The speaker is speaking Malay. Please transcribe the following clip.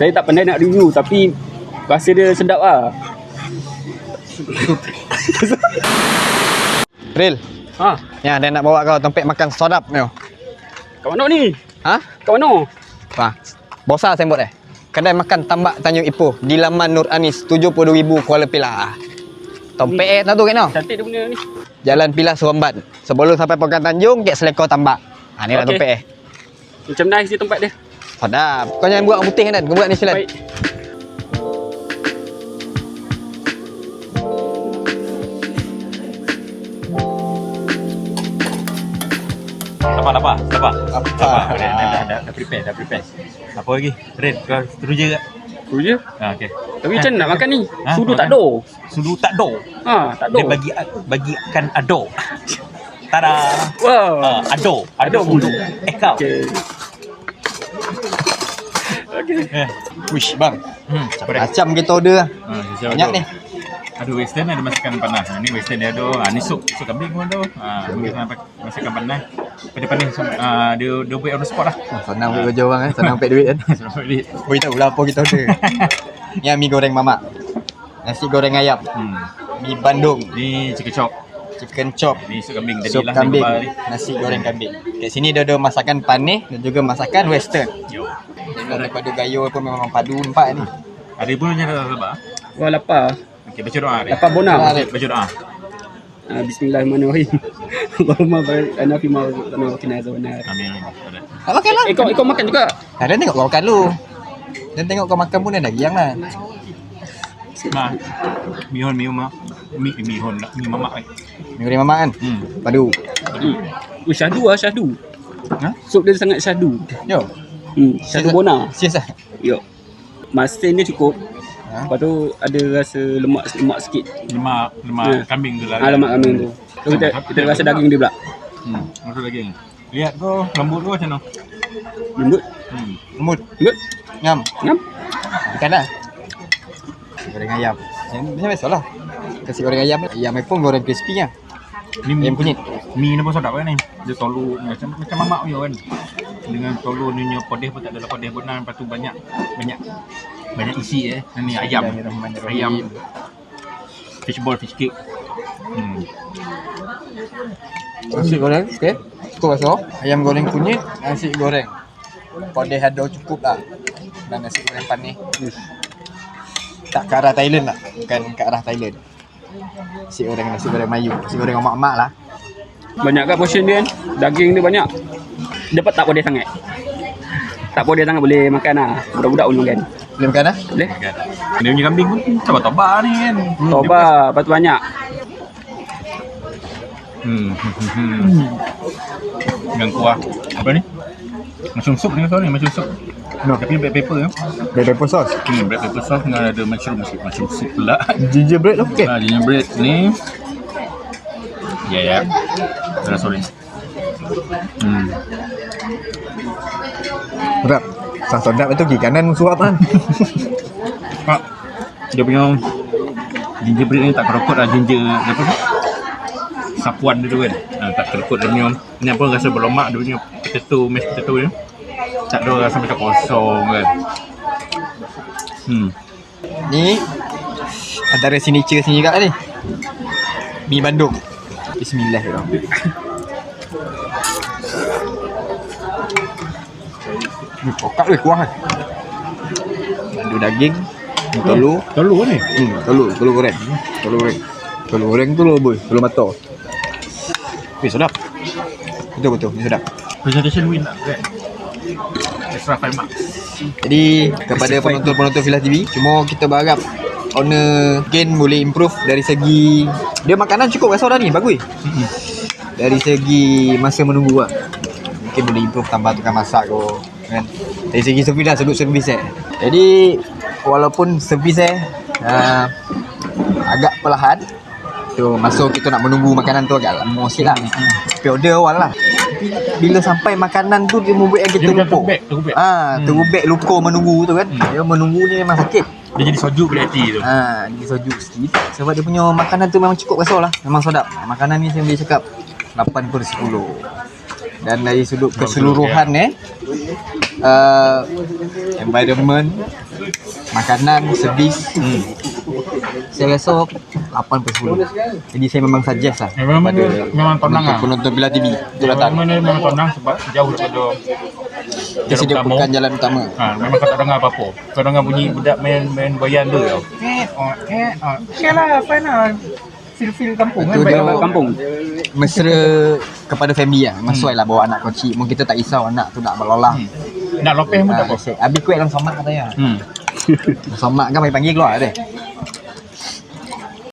Saya tak pandai nak review tapi rasa dia sedap lah. Ril, Ha, ya dia nak bawa kau tempat makan sodap ni. kat mana ni? Ha? Kat mana? Ha. Bosa sembot eh. Kedai makan tambak Tanjung Ipoh di laman Nur Anis 72,000 Kuala Pilah. Tempat eh tahu tu mana? Cantik dia punya ni. Jalan Pilah Seremban. Sebelum sampai Pekan Tanjung, kek selekor tambak. Ha ni lah Okey. tempat eh. Macam nice dia tempat dia. Sedap. Kau jangan buat orang putih kan? Kau buat ni silat. Baik. Lapar, lapar, lapar. Lapar. Lapar. Dah, dah, dah, dah, dah prepare, dah prepare. Apa lagi? Red, kau teruja tak? Tu je. Ha, okey. Tapi macam nak makan ni? Ha, Sudu tak ada. Sudu tak do. Ha, tak ada. Dia bagi bagikan ado. Tada. Wow. Uh, ado, ado Ado. sudu. Eh kau. Okey. Eh. Wish bang. Hmm? Macam kita order. Ha, siapa Banyak ni. Ada western ada masakan panas. Ha, ni western dia ada. Ha, ni sup, sup kambing pun ada. Ha, ni masakan panas. Pandai-pandai uh, dia dia buat on the spot lah. Oh, senang buat kerja orang eh. Senang pek duit kan. Selamat duit. Beritahu lah apa kita order. Ni mi goreng mamak. Nasi goreng ayam. Hmm. Mi bandung. Ni chicken chop. Chicken chop. Ni sup kambing tadi Sup lah. kambing. ni. Nasi goreng kambing. Kat sini dia ada masakan panih dan juga masakan western. Yo. Daripada gayo pun memang padu empat ni. Ada pun macam tak sabar. Wah lapar. Okey, baca doa. Lapar bonam. Lapar. Baca doa. Ha, Bismillahirrahmanirrahim. Allahumma barik lana fi ma razaqtana wa qina azabannar. Amin. Tak makan lah. Eh kau, eh, kau makan juga? Ha, dia tengok kau makan lu. Dan tengok kau makan pun dah giang lah. Ma. Mihon mihon ma. Mi mihon lah. Mi mamak eh. Mi goreng mamak kan? Hmm. Padu. Hmm. Oh, syahdu lah syahdu. Ha? Sup dia sangat syahdu. Yo. Hmm, syahdu bona. Sis lah. Yo. Masin dia cukup. Ha? Lepas tu ada rasa lemak lemak sikit. Lemak lemak Ya. kambing tu lah. Ah lemak kambing tu. Tu kita, kita rasa daging dia pula. Hmm. Rasa daging. Lihat kau rambut kau macam mana? Lembut. Hmm. Lembut. Lembut. Ngam. Ngam. Makan lah. Goreng ayam. Macam biasa lah. Kasih goreng ayam. Ayam pun goreng crispy lah. Ni mi Ayam kunyit. Mi ni pun sedap kan ni. Dia tolu macam macam mamak punya kan. Dengan tolu ni punya podeh pun tak ada podeh benar. Lepas tu banyak banyak banyak isi eh. Ni ayam. Ayam. Fishball, fish cake. Hmm. Nasi goreng. Okay. Cukup rasa. Ayam goreng kunyit. Nasi goreng. Podeh ada cukup lah. Dan nasi goreng panih. Tak ke arah Thailand lah. Bukan ke arah Thailand. Nasi goreng nasi goreng Melayu. Nasi goreng mak-mak lah. Banyak kat portion dia kan. Daging dia banyak. Dia tak boleh sangat. Tak boleh sangat boleh makan lah. Budak-budak pun makan. Boleh makan lah? Boleh? Kan. Dia punya kambing pun toba-toba ni kan. Hmm, Toba, lepas tu banyak. Hmm. hmm. Dengan kuah. Apa ni? Mushroom soup ni ni, mushroom soup. No. Tapi black pepper ya. Black pepper sauce. Hmm, black pepper sauce dengan ada mushroom soup, mushroom soup pula. Gingerbread lah okay. Ah, gingerbread ni. Ya ya. Dah sorry. Hmm. Sedap. Sah sedap itu kiri kanan suap kan. Pak. Dia punya gingerbread ni tak kerokot lah ginger apa tu? Sapuan dia tu kan. Ha, tak kerokot dia punya. Ni apa rasa berlemak dia punya potato, mashed potato dia. Tak ada rasa macam kosong kan. Hmm. Ni antara signature sini juga ni. Mi Bandung. Bismillah ya. Ni kokak weh kuah kan. Bandu daging, ni telur. Telur ni. Hmm, telur, telur goreng. Telur goreng. Telur goreng tu loh boy, telur mata. Weh sedap. Betul betul, ni sedap. Presentation win lah kan. Extra 5 marks. Jadi kepada penonton-penonton Filas TV, cuma kita berharap owner Ken boleh improve dari segi dia makanan cukup rasa dah ni, bagus. Dari segi masa menunggu lah. Mungkin boleh improve tambah tukang masak ke kan. Dari segi servis lah, sudut servis eh. Jadi walaupun servis eh uh, agak perlahan tu masa kita nak menunggu makanan tu agak lama sikit lah. Tapi order awal lah. Bila sampai makanan tu dia membuat kita Dia macam lupa. terubek, terubek. Ah, Hmm. terubek luka menunggu tu kan. Dia menunggu ni memang sakit. Dia jadi soju pada hati tu. Ha, dia sojuk sikit sebab dia punya makanan tu memang cukup rasa lah. Memang sedap. Makanan ni saya boleh cakap 8 per 10. Dan dari sudut keseluruhan eh uh, environment Makanan, servis Hmm. Saya rasa 8 per 10 Jadi saya memang suggest lah Memang pada dia memang tenang lah. penonton Bila TV Itu datang Memang tenang sebab jauh daripada Kasi dia bukan jalan utama Ha, memang kau tak dengar apa-apa. Kau dengar bunyi budak main main bayan tu tau. Eh, oh, eh, oh. Okay lah, fine lah. Feel-feel kampung kan. Dia- lah. kampung. Mesra kepada family lah Masuk lah bawa anak kecil Mungkin kita tak risau anak tu nak berlolang Nak lopeh pun tak apa. ha, Habis kuih dalam somak katanya Hmm. Somak kan panggil panggil keluar deh